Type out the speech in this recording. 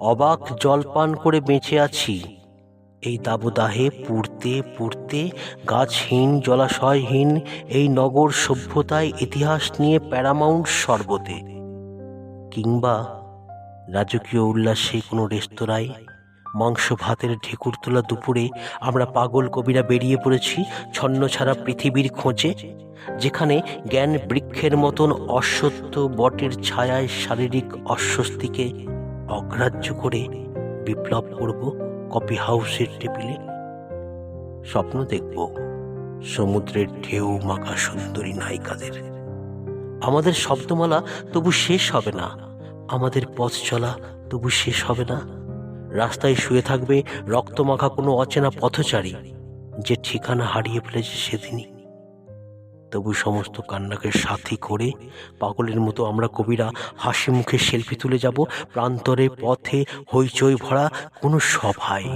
অবাক জলপান করে বেঁচে আছি। এই দাবদাহে পুড়তে পুড়তে গাছহীন, জলাশয়হীন, এই নগর সভ্যতায় ইতিহাস নিয়ে প্যারামাউন্ট সর্বতে। কিংবা রাজকীয় উল্লাসে কোনো রেস্তোরাঁয় মাংস ভাতের ঢেকুর তোলা দুপুরে আমরা পাগল কবিরা বেরিয়ে পড়েছি ছন্ন ছাড়া পৃথিবীর খোঁজে, যেখানে জ্ঞান বৃক্ষের মতন অসত্য বটের ছায়ায় শারীরিক অস্বস্তিকে অগ্রাহ্য করে বিপ্লব করব কফি হাউসের টেবিলে। স্বপ্ন দেখব সমুদ্রের ঢেউ মাখা সুন্দরী নায়িকাদের। আমাদের শব্দমালা তবু শেষ হবে না। আমাদের পথ চলা তবু শেষ হবে না। রাস্তায় শুয়ে থাকবে রক্তমাখা কোনো অচেনা পথচারী। যে ঠিকানা হারিয়ে ফেলেছে সেদিনই। তবু সমস্ত কান্নাকে সাথী করে পাগলের মতো আমরা কবিরা হাসি মুখে সেলফি তুলে যাব, প্রান্তরে পথে হইচই ভরা কোনো সভায়।